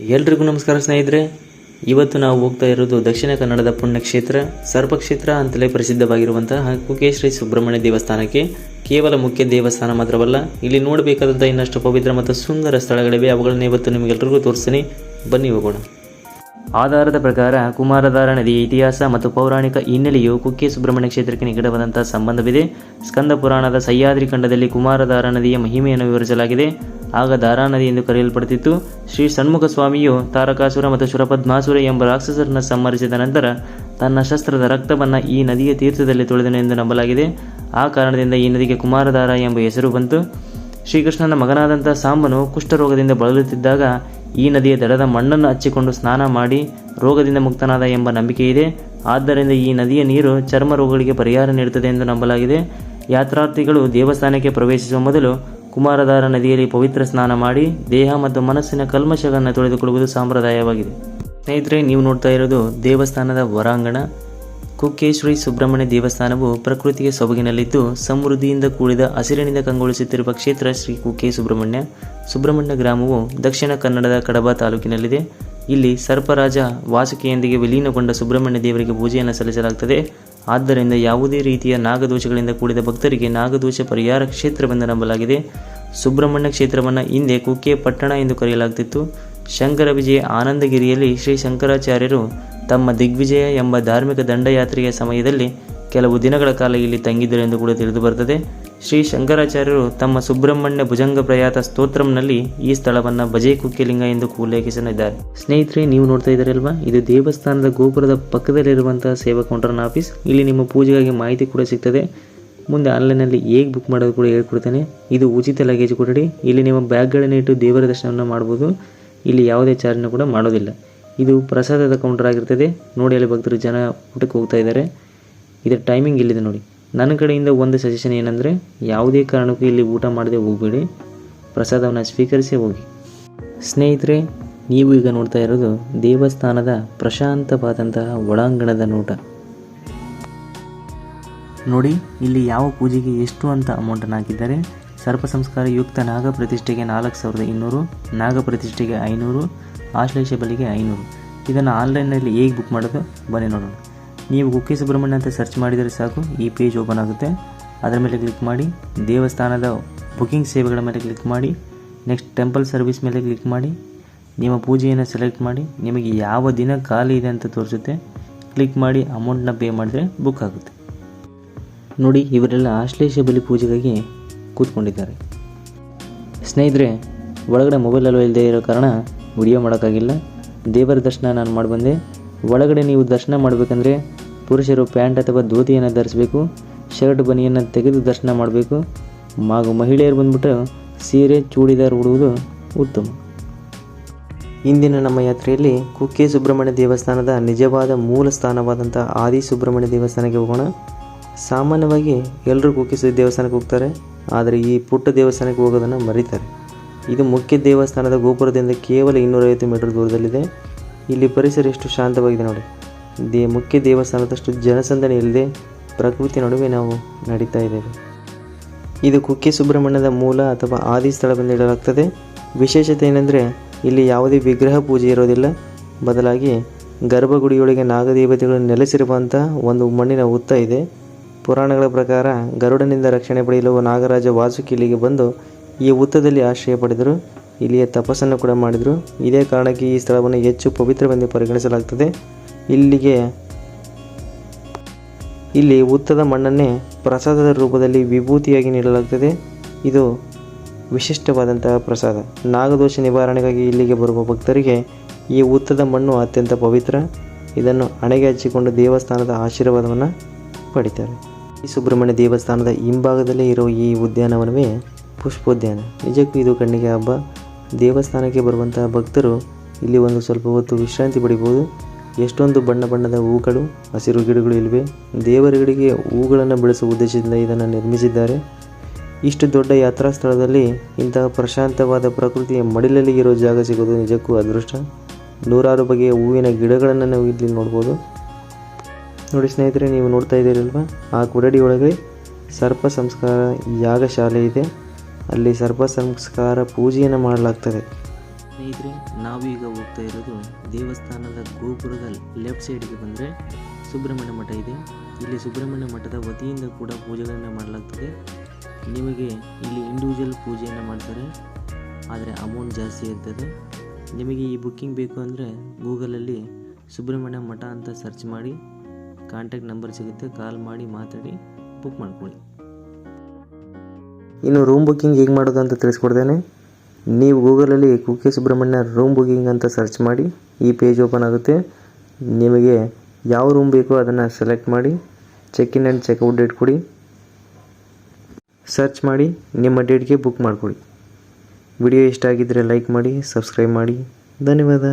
ಎಲ್ರಿಗೂ ನಮಸ್ಕಾರ ಸ್ನೇಹಿತರೆ. ಇವತ್ತು ನಾವು ಹೋಗ್ತಾ ಇರೋದು ದಕ್ಷಿಣ ಕನ್ನಡದ ಪುಣ್ಯಕ್ಷೇತ್ರ, ಸರ್ಪಕ್ಷೇತ್ರ ಅಂತಲೇ ಪ್ರಸಿದ್ಧವಾಗಿರುವಂತಹ ಕುಕೇಶ್ರೀ ಸುಬ್ರಹ್ಮಣ್ಯ ದೇವಸ್ಥಾನಕ್ಕೆ. ಕೇವಲ ಮುಖ್ಯ ದೇವಸ್ಥಾನ ಮಾತ್ರವಲ್ಲ, ಇಲ್ಲಿ ನೋಡಬೇಕಾದಂಥ ಇನ್ನಷ್ಟು ಪವಿತ್ರ ಮತ್ತು ಸುಂದರ ಸ್ಥಳಗಳಿವೆ. ಅವುಗಳನ್ನ ಇವತ್ತು ನಿಮಗೆಲ್ರಿಗೂ ತೋರಿಸ್ತೀನಿ. ಬನ್ನಿ ಹೋಗೋಣ. ಆಧಾರದ ಪ್ರಕಾರ ಕುಮಾರಧಾರ ನದಿಯ ಇತಿಹಾಸ ಮತ್ತು ಪೌರಾಣಿಕ ಹಿನ್ನೆಲೆಯು ಕುಕ್ಕೆ ಸುಬ್ರಹ್ಮಣ್ಯ ಕ್ಷೇತ್ರಕ್ಕೆ ನಿಕಟವಾದಂತಹ ಸಂಬಂಧವಿದೆ. ಸ್ಕಂದ ಪುರಾಣದ ಸಹ್ಯಾದ್ರಿ ಖಂಡದಲ್ಲಿ ಕುಮಾರಧಾರ ನದಿಯ ಮಹಿಮೆಯನ್ನು ವಿವರಿಸಲಾಗಿದೆ. ಆಗ ಧಾರಾ ನದಿ ಎಂದು ಕರೆಯಲ್ಪಡುತ್ತಿತ್ತು. ಶ್ರೀ ಷಣ್ಮುಖ ಸ್ವಾಮಿಯು ತಾರಕಾಸುರ ಮತ್ತು ಶುರಪದ್ಮಾಸುರ ಎಂಬ ರಾಕ್ಷಸರನ್ನು ಸಂಹರಿಸಿದ ನಂತರ ತನ್ನ ಶಸ್ತ್ರದ ರಕ್ತವನ್ನು ಈ ನದಿಯ ತೀರ್ಥದಲ್ಲಿ ತೊಳೆದನು ಎಂದು ನಂಬಲಾಗಿದೆ. ಆ ಕಾರಣದಿಂದ ಈ ನದಿಗೆ ಕುಮಾರಧಾರ ಎಂಬ ಹೆಸರು ಬಂತು. ಶ್ರೀಕೃಷ್ಣನ ಮಗನಾದಂಥ ಸಾಂಬನು ಕುಷ್ಠರೋಗದಿಂದ ಬಳಲುತ್ತಿದ್ದಾಗ ಈ ನದಿಯ ದಡದ ಮಣ್ಣನ್ನು ಹಚ್ಚಿಕೊಂಡು ಸ್ನಾನ ಮಾಡಿ ರೋಗದಿಂದ ಮುಕ್ತನಾದ ಎಂಬ ನಂಬಿಕೆ ಇದೆ. ಆದ್ದರಿಂದ ಈ ನದಿಯ ನೀರು ಚರ್ಮ ರೋಗಗಳಿಗೆ ಪರಿಹಾರ ನೀಡುತ್ತದೆ ಎಂದು ನಂಬಲಾಗಿದೆ. ಯಾತ್ರಾರ್ಥಿಗಳು ದೇವಸ್ಥಾನಕ್ಕೆ ಪ್ರವೇಶಿಸುವ ಮೊದಲು ಕುಮಾರಧಾರ ನದಿಯಲ್ಲಿ ಪವಿತ್ರ ಸ್ನಾನ ಮಾಡಿ ದೇಹ ಮತ್ತು ಮನಸ್ಸಿನ ಕಲ್ಮಶಗಳನ್ನು ತೊಳೆದುಕೊಳ್ಳುವುದು ಸಂಪ್ರದಾಯವಾಗಿದೆ. ಸ್ನೇಹಿತರೆ, ನೀವು ನೋಡ್ತಾ ಇರೋದು ದೇವಸ್ಥಾನದ ಹೊರಾಂಗಣ ಕುಕ್ಕೇಶ್ವರಿ ಸುಬ್ರಹ್ಮಣ್ಯ ದೇವಸ್ಥಾನವು ಪ್ರಕೃತಿಯ ಸೊಬಗಿನಲ್ಲಿದ್ದು, ಸಮೃದ್ಧಿಯಿಂದ ಕೂಡಿದ ಹಸಿರಿನಿಂದ ಕಂಗೊಳಿಸುತ್ತಿರುವ ಕ್ಷೇತ್ರ ಶ್ರೀ ಕುಕ್ಕೆ ಸುಬ್ರಹ್ಮಣ್ಯ ಸುಬ್ರಹ್ಮಣ್ಯ ಗ್ರಾಮವು ದಕ್ಷಿಣ ಕನ್ನಡದ ಕಡಬ ತಾಲೂಕಿನಲ್ಲಿದೆ. ಇಲ್ಲಿ ಸರ್ಪರಾಜ ವಾಸುಕಿಯೊಂದಿಗೆ ವಿಲೀನಗೊಂಡ ಸುಬ್ರಹ್ಮಣ್ಯ ದೇವರಿಗೆ ಪೂಜೆಯನ್ನು ಸಲ್ಲಿಸಲಾಗುತ್ತದೆ. ಆದ್ದರಿಂದ ಯಾವುದೇ ರೀತಿಯ ನಾಗದೋಷಗಳಿಂದ ಕೂಡಿದ ಭಕ್ತರಿಗೆ ನಾಗದೋಷ ಪರಿಹಾರ ಕ್ಷೇತ್ರವೆಂದು ನಂಬಲಾಗಿದೆ. ಸುಬ್ರಹ್ಮಣ್ಯ ಕ್ಷೇತ್ರವನ್ನು ಹಿಂದೆ ಕುಕ್ಕೆ ಪಟ್ಟಣ ಎಂದು ಕರೆಯಲಾಗುತ್ತಿತ್ತು. ಶಂಕರ ವಿಜಯ ಆನಂದಗಿರಿಯಲ್ಲಿ ಶ್ರೀ ಶಂಕರಾಚಾರ್ಯರು ತಮ್ಮ ದಿಗ್ವಿಜಯ ಎಂಬ ಧಾರ್ಮಿಕ ದಂಡಯಾತ್ರೆಯ ಸಮಯದಲ್ಲಿ ಕೆಲವು ದಿನಗಳ ಕಾಲ ಇಲ್ಲಿ ತಂಗಿದ್ದರು ಎಂದು ಕೂಡ ತಿಳಿದು ಬರ್ತದೆ. ಶ್ರೀ ಶಂಕರಾಚಾರ್ಯರು ತಮ್ಮ ಸುಬ್ರಹ್ಮಣ್ಯ ಭುಜಂಗ ಪ್ರಯಾತ ಸ್ತೋತ್ರಂನಲ್ಲಿ ಈ ಸ್ಥಳವನ್ನು ಭಜೆ ಕುಕ್ಕಿಲಿಂಗ ಎಂದು ಉಲ್ಲೇಖಿಸಲಿದ್ದಾರೆ. ಸ್ನೇಹಿತರೆ, ನೀವು ನೋಡ್ತಾ ಇದ್ದೀರಲ್ವಾ? ಇದು ದೇವಸ್ಥಾನದ ಗೋಪುರದ ಪಕ್ಕದಲ್ಲಿರುವಂತಹ ಸೇವಾ ಕೌಂಟರ್ನ ಆಫೀಸ್. ಇಲ್ಲಿ ನಿಮ್ಮ ಪೂಜೆಗಾಗಿ ಮಾಹಿತಿ ಕೂಡ ಸಿಗ್ತದೆ. ಮುಂದೆ ಆನ್ಲೈನಲ್ಲಿ ಹೇಗೆ ಬುಕ್ ಮಾಡೋದು ಕೂಡ ಹೇಳ್ಕೊಡ್ತೇನೆ. ಇದು ಉಚಿತ ಲಗೇಜ್ ಕೊಠಡಿ. ಇಲ್ಲಿ ನಿಮ್ಮ ಬ್ಯಾಗ್ಗಳನ್ನು ಇಟ್ಟು ದೇವರ ದರ್ಶನವನ್ನು ಮಾಡ್ಬೋದು. ಇಲ್ಲಿ ಯಾವುದೇ ಚಾರ್ಜ್ನ ಕೂಡ ಮಾಡೋದಿಲ್ಲ. ಇದು ಪ್ರಸಾದದ ಕೌಂಟರ್ ಆಗಿರ್ತದೆ. ನೋಡಿ ಅಲ್ಲಿ ಭಕ್ತರು ಜನ ಊಟಕ್ಕೆ ಹೋಗ್ತಾ ಇದ್ದಾರೆ. ಇದರ ಟೈಮಿಂಗ್ ಇಲ್ಲಿದೆ ನೋಡಿ. ನನ್ನ ಕಡೆಯಿಂದ ಒಂದು ಸಜೆಷನ್ ಏನಂದರೆ, ಯಾವುದೇ ಕಾರಣಕ್ಕೂ ಇಲ್ಲಿ ಊಟ ಮಾಡದೆ ಹೋಗಬೇಡಿ. ಪ್ರಸಾದವನ್ನು ಸ್ವೀಕರಿಸಿ ಹೋಗಿ. ಸ್ನೇಹಿತರೆ, ನೀವು ಈಗ ನೋಡ್ತಾ ಇರೋದು ದೇವಸ್ಥಾನದ ಪ್ರಶಾಂತವಾದಂತಹ ಒಳಾಂಗಣದ ನೋಟ. ನೋಡಿ, ಇಲ್ಲಿ ಯಾವ ಪೂಜೆಗೆ ಎಷ್ಟು ಅಂತ ಅಮೌಂಟನ್ನು ಹಾಕಿದ್ದಾರೆ. ಸರ್ಪ ಸಂಸ್ಕಾರ ಯುಕ್ತ ನಾಗ ಪ್ರತಿಷ್ಠೆಗೆ ನಾಲ್ಕು ಸಾವಿರದ ಇನ್ನೂರು ನಾಗ ಪ್ರತಿಷ್ಠೆಗೆ ಐನೂರು ಆಶ್ಲೇಷ ಬಲಿಗೆ ಐನೂರು. ಇದನ್ನು ಆನ್ಲೈನಲ್ಲಿ ಹೇಗೆ ಬುಕ್ ಮಾಡೋದು? ಬನ್ನಿ ನೋಡೋಣ. ನೀವು ಕುಕ್ಕೆ ಸುಬ್ರಹ್ಮಣ್ಯ ಅಂತ ಸರ್ಚ್ ಮಾಡಿದರೆ ಸಾಕು, ಈ ಪೇಜ್ ಓಪನ್ ಆಗುತ್ತೆ. ಅದರ ಮೇಲೆ ಕ್ಲಿಕ್ ಮಾಡಿ, ದೇವಸ್ಥಾನದ ಬುಕಿಂಗ್ ಸೇವೆಗಳ ಮೇಲೆ ಕ್ಲಿಕ್ ಮಾಡಿ ನೆಕ್ಸ್ಟ್ ಟೆಂಪಲ್ ಸರ್ವಿಸ್ ಮೇಲೆ ಕ್ಲಿಕ್ ಮಾಡಿ, ನಿಮ್ಮ ಪೂಜೆಯನ್ನು ಸೆಲೆಕ್ಟ್ ಮಾಡಿ, ನಿಮಗೆ ಯಾವ ದಿನ ಖಾಲಿ ಇದೆ ಅಂತ ತೋರಿಸುತ್ತೆ ಕ್ಲಿಕ್ ಮಾಡಿ ಅಮೌಂಟನ್ನ ಪೇ ಮಾಡಿದರೆ ಬುಕ್ ಆಗುತ್ತೆ. ನೋಡಿ, ಇವರೆಲ್ಲ ಆಶ್ಲೇಷ ಬಲಿ ಪೂಜೆಗಾಗಿ ಕೂತ್ಕೊಂಡಿದ್ದಾರೆ. ಸ್ನೇಹಿತರೆ, ಒಳಗಡೆ ಮೊಬೈಲಲ್ಲೂ ಇಲ್ಲದೆ ಇರೋ ಕಾರಣ ವಿಡಿಯೋ ಮಾಡೋಕ್ಕಾಗಿಲ್ಲ. ದೇವರ ದರ್ಶನ ನಾನು ಮಾಡಿ ಬಂದೆ. ಒಳಗಡೆ ನೀವು ದರ್ಶನ ಮಾಡಬೇಕಂದ್ರೆ ಪುರುಷರು ಪ್ಯಾಂಟ್ ಅಥವಾ ಧೋತಿಯನ್ನು ಧರಿಸಬೇಕು, ಶರ್ಟ್ ಬನಿಯನ್ನು ತೆಗೆದು ದರ್ಶನ ಮಾಡಬೇಕು. ಹಾಗೂ ಮಹಿಳೆಯರು ಬಂದ್ಬಿಟ್ಟು ಸೀರೆ, ಚೂಡಿದಾರ್ ಉಡುವುದು ಉತ್ತಮ. ಇಂದಿನ ನಮ್ಮ ಯಾತ್ರೆಯಲ್ಲಿ ಕುಕ್ಕೆ ಸುಬ್ರಹ್ಮಣ್ಯ ದೇವಸ್ಥಾನದ ನಿಜವಾದ ಮೂಲ ಸ್ಥಾನವಾದಂಥ ಆದಿ ಸುಬ್ರಹ್ಮಣ್ಯ ದೇವಸ್ಥಾನಕ್ಕೆ ಹೋಗೋಣ. ಸಾಮಾನ್ಯವಾಗಿ ಎಲ್ಲರೂ ಕುಕ್ಕೆ ದೇವಸ್ಥಾನಕ್ಕೆ ಹೋಗ್ತಾರೆ, ಆದರೆ ಈ ಪುಟ್ಟ ದೇವಸ್ಥಾನಕ್ಕೆ ಹೋಗೋದನ್ನು ಮರೀತಾರೆ. ಇದು ಮುಖ್ಯ ದೇವಸ್ಥಾನದ ಗೋಪುರದಿಂದ ಕೇವಲ ಇನ್ನೂರೈವತ್ತು ಮೀಟರ್ ದೂರದಲ್ಲಿದೆ. ಇಲ್ಲಿ ಪರಿಸರ ಎಷ್ಟು ಶಾಂತವಾಗಿದೆ ನೋಡಿ. ದೇ ಮುಖ್ಯ ದೇವಸ್ಥಾನದಷ್ಟು ಜನಸಂದಣಿ ಇಲ್ಲದೆ ಪ್ರಕೃತಿ ನಡುವೆ ನಾವು ನಡೀತಾ ಇದ್ದೇವೆ. ಇದು ಕುಕ್ಕೆ ಸುಬ್ರಹ್ಮಣ್ಯದ ಮೂಲ ಅಥವಾ ಆದಿ ಸ್ಥಳವೆಂದು ಹೇಳಲಾಗ್ತದೆ. ವಿಶೇಷತೆ ಏನೆಂದರೆ ಇಲ್ಲಿ ಯಾವುದೇ ವಿಗ್ರಹ ಪೂಜೆ ಇರೋದಿಲ್ಲ. ಬದಲಾಗಿ ಗರ್ಭಗುಡಿಯೊಳಗೆ ನಾಗದೇವತೆಗಳು ನೆಲೆಸಿರುವಂಥ ಒಂದು ಮಣ್ಣಿನ ಉತ್ತ ಇದೆ. ಪುರಾಣಗಳ ಪ್ರಕಾರ ಗರುಡನಿಂದ ರಕ್ಷಣೆ ಪಡೆಯಲು ನಾಗರಾಜ ವಾಸುಕಿ ಇಲ್ಲಿಗೆ ಬಂದು ಈ ಹುತ್ತದಲ್ಲಿ ಆಶ್ರಯ ಪಡೆದರು. ಇಲ್ಲಿಯ ತಪಸ್ಸನ್ನು ಕೂಡ ಮಾಡಿದರು. ಇದೇ ಕಾರಣಕ್ಕೆ ಈ ಸ್ಥಳವನ್ನು ಹೆಚ್ಚು ಪವಿತ್ರವೆಂದು ಪರಿಗಣಿಸಲಾಗ್ತದೆ ಇಲ್ಲಿಗೆ, ಇಲ್ಲಿ ಹುತ್ತದ ಮಣ್ಣನ್ನೇ ಪ್ರಸಾದದ ರೂಪದಲ್ಲಿ ವಿಭೂತಿಯಾಗಿ ನೀಡಲಾಗ್ತದೆ ಇದು ವಿಶಿಷ್ಟವಾದಂತಹ ಪ್ರಸಾದ. ನಾಗದೋಷ ನಿವಾರಣೆಗಾಗಿ ಇಲ್ಲಿಗೆ ಬರುವ ಭಕ್ತರಿಗೆ ಈ ಹುತ್ತದ ಮಣ್ಣು ಅತ್ಯಂತ ಪವಿತ್ರ. ಇದನ್ನು ಹಣೆಗೆ ಹಚ್ಚಿಕೊಂಡು ದೇವಸ್ಥಾನದ ಆಶೀರ್ವಾದವನ್ನು ಪಡಿತಾರೆ. ಈ ಸುಬ್ರಹ್ಮಣ್ಯ ದೇವಸ್ಥಾನದ ಹಿಂಭಾಗದಲ್ಲಿ ಇರೋ ಈ ಉದ್ಯಾನವನವೇ ಪುಷ್ಪೋದ್ಯಾನ. ನಿಜಕ್ಕೂ ಇದು ಕಣ್ಣಿಗೆ ಹಬ್ಬ. ದೇವಸ್ಥಾನಕ್ಕೆ ಬರುವಂತಹ ಭಕ್ತರು ಇಲ್ಲಿ ಒಂದು ಸ್ವಲ್ಪ ಹೊತ್ತು ವಿಶ್ರಾಂತಿ ಪಡಿಬೋದು ಎಷ್ಟೊಂದು ಬಣ್ಣ ಬಣ್ಣದ ಹೂಗಳು, ಹಸಿರು ಗಿಡಗಳು ಇಲ್ಲಿವೆ ದೇವರುಗಳಿಗೆ ಹೂಗಳನ್ನು ಬೆಳೆಸುವ ಉದ್ದೇಶದಿಂದ ಇದನ್ನು ನಿರ್ಮಿಸಿದ್ದಾರೆ. ಇಷ್ಟು ದೊಡ್ಡ ಯಾತ್ರಾ ಸ್ಥಳದಲ್ಲಿ ಇಂತಹ ಪ್ರಶಾಂತವಾದ ಪ್ರಕೃತಿಯ ಮಡಿಲಲ್ಲಿ ಇರೋ ಜಾಗ ಸಿಗೋದು ನಿಜಕ್ಕೂ ಅದೃಷ್ಟ. ನೂರಾರು ಬಗೆಯ ಹೂವಿನ ಗಿಡಗಳನ್ನು ನಾವು ಇಲ್ಲಿ ನೋಡ್ಬೋದು. ನೋಡಿ ಸ್ನೇಹಿತರೆ, ನೀವು ನೋಡ್ತಾ ಇದ್ದೀರಲ್ವಾ? ಆ ಕೊಠಡಿ ಒಳಗೆ ಸರ್ಪ ಸಂಸ್ಕಾರ ಯಾಗಶಾಲೆ ಇದೆ. ಅಲ್ಲಿ ಸರ್ಪ ಸಂಸ್ಕಾರ ಪೂಜೆಯನ್ನು ಮಾಡಲಾಗ್ತದೆ. ಸ್ನೇಹಿತರೆ ನಾವೀಗ ಹೋಗ್ತಾ ಇರೋದು ದೇವಸ್ಥಾನದ ಗೋಪುರದ ಲೆಫ್ಟ್ ಸೈಡ್ಗೆ ಬಂದರೆ ಸುಬ್ರಹ್ಮಣ್ಯ ಮಠ ಇದೆ. ಇಲ್ಲಿ ಸುಬ್ರಹ್ಮಣ್ಯ ಮಠದ ವತಿಯಿಂದ ಕೂಡ ಪೂಜೆಗಳನ್ನು ಮಾಡಲಾಗ್ತದೆ. ನಿಮಗೆ ಇಲ್ಲಿ ಇಂಡಿವಿಜುವಲ್ ಪೂಜೆಯನ್ನು ಮಾಡ್ತಾರೆ. ಆದರೆ ಅಮೌಂಟ್ ಜಾಸ್ತಿ ಇರ್ತದೆ. ನಿಮಗೆ ಈ ಬುಕ್ಕಿಂಗ್ ಬೇಕು ಅಂದರೆ ಗೂಗಲಲ್ಲಿ ಸುಬ್ರಹ್ಮಣ್ಯ ಮಠ ಅಂತ ಸರ್ಚ್ ಮಾಡಿ ಕಾಂಟ್ಯಾಕ್ಟ್ ನಂಬರ್ ಸಿಗುತ್ತೆ. ಕಾಲ್ ಮಾಡಿ, ಮಾತಾಡಿ ಬುಕ್ ಮಾಡ್ಕೊಳ್ಳಿ. ಇನ್ನು ರೂಮ್ ಬುಕ್ಕಿಂಗ್ ಹೇಗೆ ಮಾಡೋದು ಅಂತ ತಿಳಿಸ್ಕೊಡ್ತೇನೆ. ನೀವು ಗೂಗಲಲ್ಲಿ ಕುಕ್ಕೆ ಸುಬ್ರಹ್ಮಣ್ಯ ರೂಮ್ ಬುಕ್ಕಿಂಗ್ ಅಂತ ಸರ್ಚ್ ಮಾಡಿ, ಈ ಪೇಜ್ ಓಪನ್ ಆಗುತ್ತೆ. ನಿಮಗೆ ಯಾವ ರೂಮ್ ಬೇಕೋ ಅದನ್ನು ಸೆಲೆಕ್ಟ್ ಮಾಡಿ check in and checkout date ಕೊಡಿ. ಸರ್ಚ್ ಮಾಡಿ, ನಿಮ್ಮ ಡೇಟ್ಗೆ ಬುಕ್ ಮಾಡಿಕೊಡಿ. ವಿಡಿಯೋ ಇಷ್ಟ ಆಗಿದ್ದರೆ ಲೈಕ್ ಮಾಡಿ ಸಬ್ಸ್ಕ್ರೈಬ್ ಮಾಡಿ. ಧನ್ಯವಾದ.